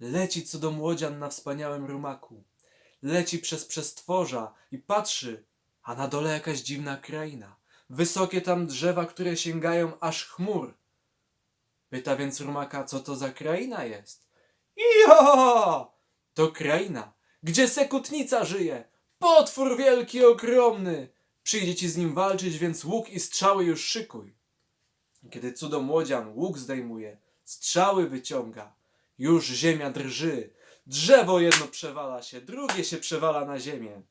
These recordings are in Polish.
Leci cudomłodzian na wspaniałym rumaku. Leci przez przestworza i patrzy, a na dole jakaś dziwna kraina. Wysokie tam drzewa, które sięgają aż chmur. Pyta więc rumaka, co to za kraina jest. Ja! To kraina, gdzie sekutnica żyje. Potwór wielki, ogromny. Przyjdzie ci z nim walczyć, więc łuk i strzały już szykuj. Kiedy cudomłodzian łuk zdejmuje, strzały wyciąga, już ziemia drży. Drzewo jedno przewala się, drugie się przewala na ziemię.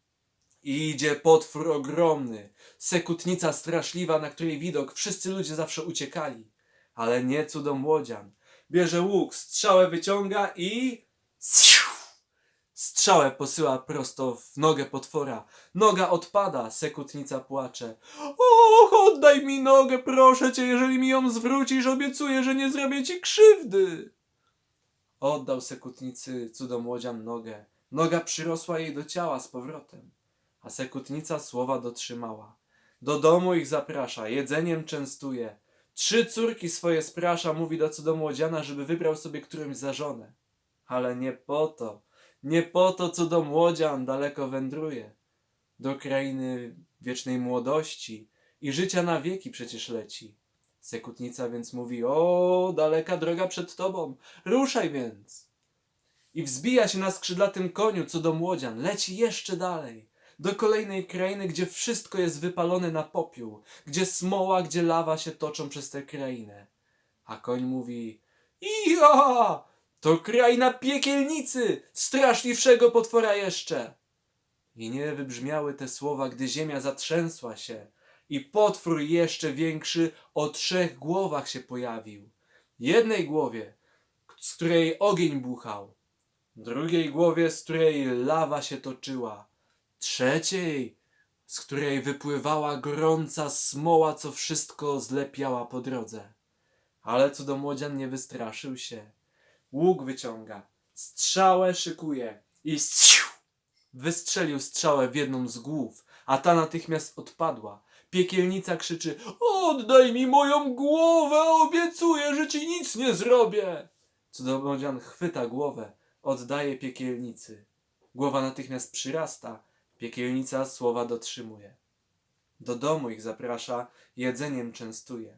I idzie potwór ogromny, sekutnica straszliwa, na której widok wszyscy ludzie zawsze uciekali. Ale nie cudomłodzian. Bierze łuk, strzałę wyciąga i... Strzałę posyła prosto w nogę potwora. Noga odpada, sekutnica płacze. Och, oddaj mi nogę, proszę cię, jeżeli mi ją zwrócisz, obiecuję, że nie zrobię ci krzywdy. Oddał sekutnicy cudomłodzian nogę. Noga przyrosła jej do ciała z powrotem, a sekutnica słowa dotrzymała. Do domu ich zaprasza, jedzeniem częstuje. Trzy córki swoje sprasza, mówi do cudomłodziana, żeby wybrał sobie którąś za żonę. Ale nie po to, nie po to cudomłodzian daleko wędruje. Do krainy wiecznej młodości i życia na wieki przecież leci. Sekutnica więc mówi, o, daleka droga przed tobą, ruszaj więc. I wzbija się na skrzydlatym koniu cudomłodzian, leci jeszcze dalej, do kolejnej krainy, gdzie wszystko jest wypalone na popiół, gdzie smoła, gdzie lawa się toczą przez tę krainę. A koń mówi, ja, to kraina piekielnicy, straszliwszego potwora jeszcze. I nie wybrzmiały te słowa, gdy ziemia zatrzęsła się i potwór jeszcze większy o trzech głowach się pojawił. Jednej głowie, z której ogień buchał, drugiej głowie, z której lawa się toczyła, trzeciej, z której wypływała gorąca smoła, co wszystko zlepiała po drodze. Ale cudomłodzian nie wystraszył się. Łuk wyciąga, strzałę szykuje i siu, wystrzelił strzałę w jedną z głów, a ta natychmiast odpadła. Piekielnica krzyczy: Oddaj mi moją głowę, obiecuję, że ci nic nie zrobię. Cudomłodzian chwyta głowę, oddaje piekielnicy. Głowa natychmiast przyrasta, piekielnica słowa dotrzymuje. Do domu ich zaprasza, jedzeniem częstuje.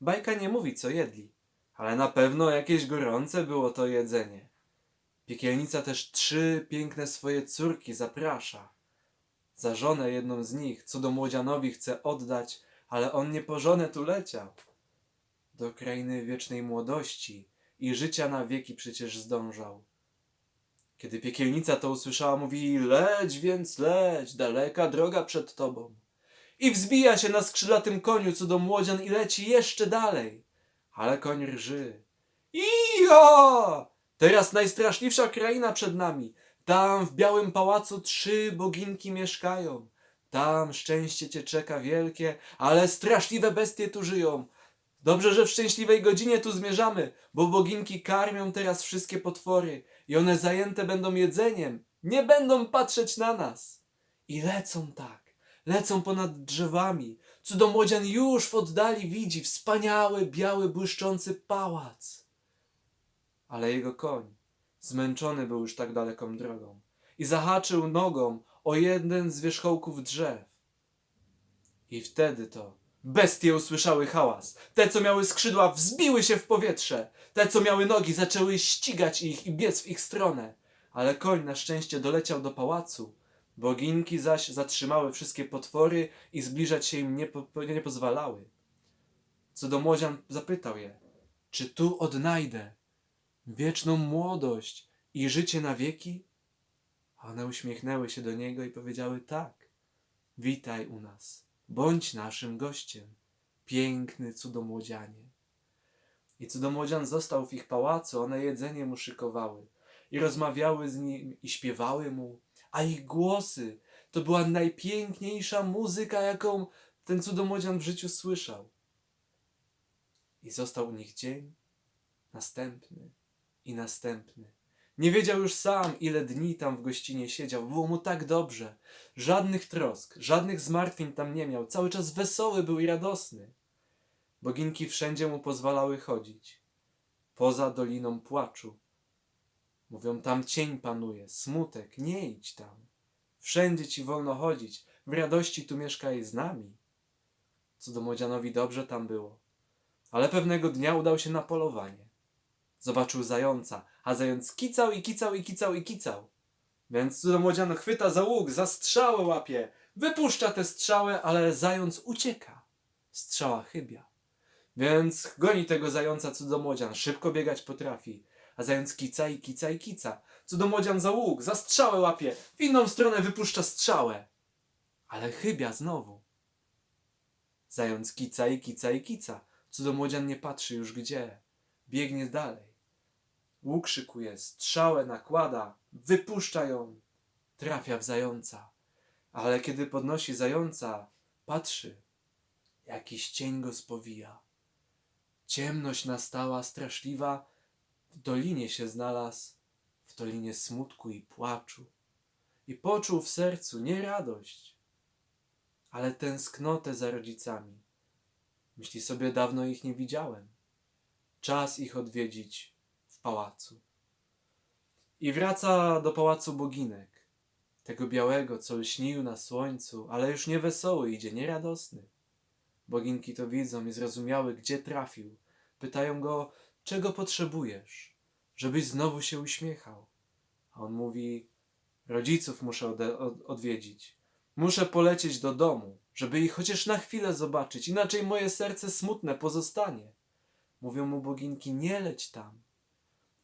Bajka nie mówi, co jedli, ale na pewno jakieś gorące było to jedzenie. Piekielnica też trzy piękne swoje córki zaprasza. Za żonę jedną z nich cudomłodzianowi chce oddać, ale on nie po żonę tu leciał. Do krainy wiecznej młodości i życia na wieki przecież zdążał. Kiedy piekielnica to usłyszała, mówi: Leć więc leć, daleka droga przed tobą. I wzbija się na skrzydlatym koniu cudomłodzian i leci jeszcze dalej. Ale koń rży. Ija! Teraz najstraszliwsza kraina przed nami. Tam w białym pałacu trzy boginki mieszkają. Tam szczęście cię czeka wielkie, ale straszliwe bestie tu żyją. Dobrze, że w szczęśliwej godzinie tu zmierzamy, bo boginki karmią teraz wszystkie potwory i one zajęte będą jedzeniem, nie będą patrzeć na nas. I lecą tak, lecą ponad drzewami. Cudomłodzian już w oddali widzi wspaniały, biały, błyszczący pałac. Ale jego koń zmęczony był już tak daleką drogą i zahaczył nogą o jeden z wierzchołków drzew. I wtedy to bestie usłyszały hałas. Te, co miały skrzydła, wzbiły się w powietrze. Te, co miały nogi, zaczęły ścigać ich i biec w ich stronę. Ale koń na szczęście doleciał do pałacu. Boginki zaś zatrzymały wszystkie potwory i zbliżać się im nie, po, nie pozwalały. Cudomłodzian zapytał je, czy tu odnajdę wieczną młodość i życie na wieki? A one uśmiechnęły się do niego i powiedziały tak. Witaj u nas, bądź naszym gościem, piękny cudomłodzianie. I cudomłodzian został w ich pałacu, one jedzenie mu szykowały i rozmawiały z nim i śpiewały mu, a ich głosy to była najpiękniejsza muzyka, jaką ten cudomłodzian w życiu słyszał. I został u nich dzień, następny i następny. Nie wiedział już sam, ile dni tam w gościnie siedział. Było mu tak dobrze. Żadnych trosk, żadnych zmartwień tam nie miał. Cały czas wesoły był i radosny. Boginki wszędzie mu pozwalały chodzić. Poza doliną płaczu. Mówią, tam cień panuje, smutek, nie idź tam. Wszędzie ci wolno chodzić, w radości tu mieszkaj z nami. Cudomłodzianowi dobrze tam było. Ale pewnego dnia udał się na polowanie. Zobaczył zająca, a zając kicał i kicał i kicał i kicał. Więc cudomłodzian chwyta za łuk, za strzałę łapie, wypuszcza tę strzałę, ale zając ucieka. Strzała chybia. Więc goni tego zająca cudomłodzian, szybko biegać potrafi, a zając kica i kica i kica. Cudomłodzian za łuk, za strzałę łapie, w inną stronę wypuszcza strzałę. Ale chybia znowu. Zając kica i kica i kica. Cudomłodzian nie patrzy już gdzie. Biegnie dalej. Łuk szykuje, strzałę nakłada, wypuszcza ją. Trafia w zająca. Ale kiedy podnosi zająca, patrzy. Jakiś cień go spowija. Ciemność nastała straszliwa, w dolinie się znalazł, w dolinie smutku i płaczu. I poczuł w sercu nie radość, ale tęsknotę za rodzicami. Myśli sobie, dawno ich nie widziałem. Czas ich odwiedzić pałacu. I wraca do pałacu boginek, tego białego, co lśnił na słońcu, ale już nie wesoły idzie, nie radosny. Boginki to widzą i zrozumiały, gdzie trafił. Pytają go, czego potrzebujesz, żebyś znowu się uśmiechał. A on mówi, rodziców muszę od- odwiedzić. Muszę polecieć do domu, żeby ich chociaż na chwilę zobaczyć, inaczej moje serce smutne pozostanie. Mówią mu boginki, nie leć tam.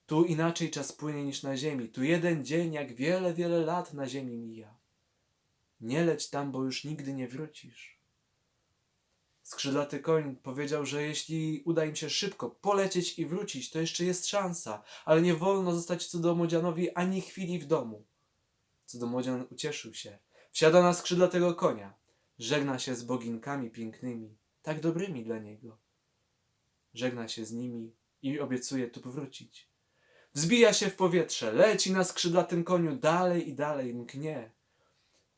Tu inaczej czas płynie niż na ziemi. Tu jeden dzień, jak wiele, wiele lat na ziemi mija. Nie leć tam, bo już nigdy nie wrócisz. Skrzydlaty koń powiedział, że jeśli uda im się szybko polecieć i wrócić, to jeszcze jest szansa, ale nie wolno zostać cudomłodzianowi ani chwili w domu. Cudomłodzian ucieszył się. Wsiada na skrzydlatego konia. Żegna się z boginkami pięknymi, tak dobrymi dla niego. Żegna się z nimi i obiecuje tu powrócić. Wzbija się w powietrze, leci na skrzydlatym koniu dalej i dalej, mknie.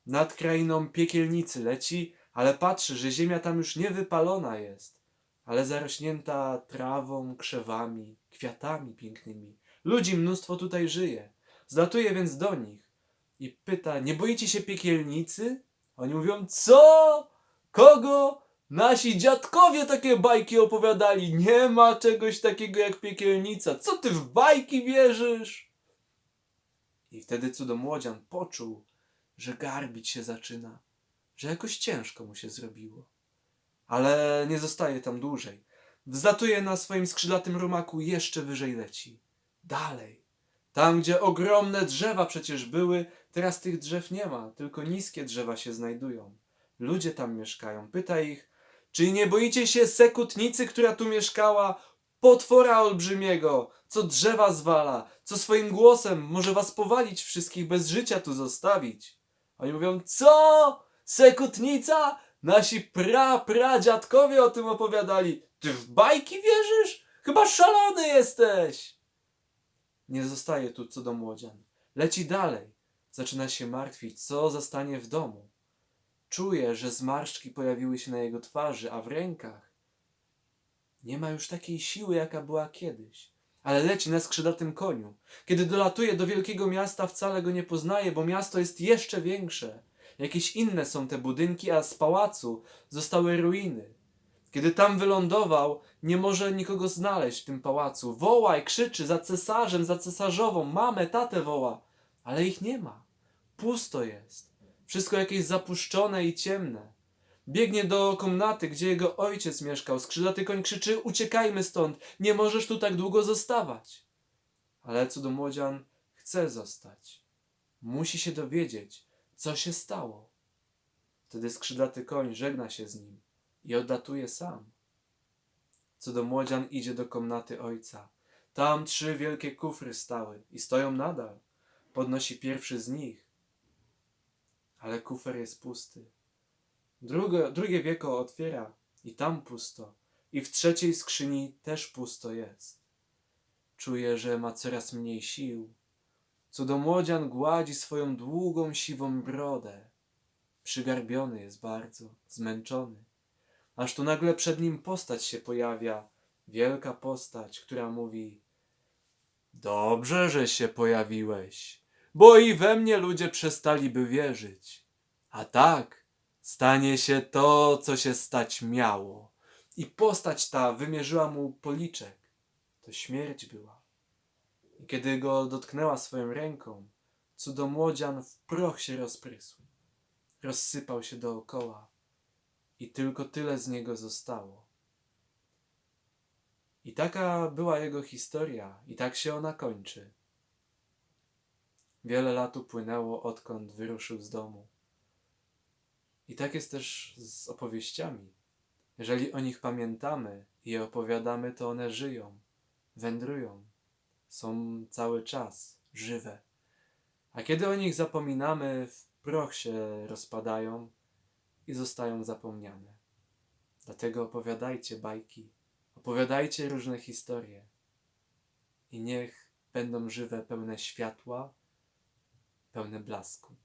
Nad krainą piekielnicy leci, ale patrzy, że ziemia tam już nie wypalona jest, ale zarośnięta trawą, krzewami, kwiatami pięknymi. Ludzi mnóstwo tutaj żyje. Zlatuje więc do nich i pyta, nie boicie się piekielnicy? Oni mówią, co? Kogo? Nasi dziadkowie takie bajki opowiadali. Nie ma czegoś takiego jak piekielnica. Co ty w bajki wierzysz? I wtedy cudomłodzian poczuł, że garbić się zaczyna, że jakoś ciężko mu się zrobiło. Ale nie zostaje tam dłużej. Wzlatuje na swoim skrzydlatym rumaku jeszcze wyżej leci. Dalej. Tam, gdzie ogromne drzewa przecież były, teraz tych drzew nie ma, tylko niskie drzewa się znajdują. Ludzie tam mieszkają. Pyta ich, czy nie boicie się sekutnicy, która tu mieszkała? Potwora olbrzymiego, co drzewa zwala, co swoim głosem może was powalić wszystkich, bez życia tu zostawić. Oni mówią, co? Sekutnica? Nasi pra, pradziadkowie o tym opowiadali. Ty w bajki wierzysz? Chyba szalony jesteś. Nie zostaje tu cudomłodzian. Leci dalej. Zaczyna się martwić, co zostanie w domu. Czuje, że zmarszczki pojawiły się na jego twarzy, a w rękach nie ma już takiej siły, jaka była kiedyś. Ale leci na skrzydlatym koniu. Kiedy dolatuje do wielkiego miasta, wcale go nie poznaje, bo miasto jest jeszcze większe. Jakieś inne są te budynki, a z pałacu zostały ruiny. Kiedy tam wylądował, nie może nikogo znaleźć w tym pałacu. Woła i krzyczy za cesarzem, za cesarzową, mamę, tatę woła, ale ich nie ma. Pusto jest. Wszystko jakieś zapuszczone i ciemne. Biegnie do komnaty, gdzie jego ojciec mieszkał. Skrzydlaty koń krzyczy: Uciekajmy stąd, nie możesz tu tak długo zostawać. Ale cudomłodzian chce zostać. Musi się dowiedzieć, co się stało. Wtedy skrzydlaty koń żegna się z nim i odlatuje sam. Cudomłodzian idzie do komnaty ojca. Tam trzy wielkie kufry stały i stoją nadal. Podnosi pierwszy z nich, ale kufer jest pusty. Drugie, wieko otwiera i tam pusto. I w trzeciej skrzyni też pusto jest. Czuje, że ma coraz mniej sił. Cudomłodzian gładzi swoją długą, siwą brodę. Przygarbiony jest bardzo, zmęczony. Aż tu nagle przed nim postać się pojawia. Wielka postać, która mówi: Dobrze, że się pojawiłeś, bo i we mnie ludzie przestaliby wierzyć. A tak, stanie się to, co się stać miało. I postać ta wymierzyła mu policzek. To śmierć była. I kiedy go dotknęła swoją ręką, cudomłodzian w proch się rozprysł. Rozsypał się dookoła i tylko tyle z niego zostało. I taka była jego historia, i tak się ona kończy. Wiele lat upłynęło, odkąd wyruszył z domu. I tak jest też z opowieściami. Jeżeli o nich pamiętamy i je opowiadamy, to one żyją, wędrują, są cały czas żywe. A kiedy o nich zapominamy, w proch się rozpadają i zostają zapomniane. Dlatego opowiadajcie bajki, opowiadajcie różne historie i niech będą żywe, pełne światła, pełne blasku.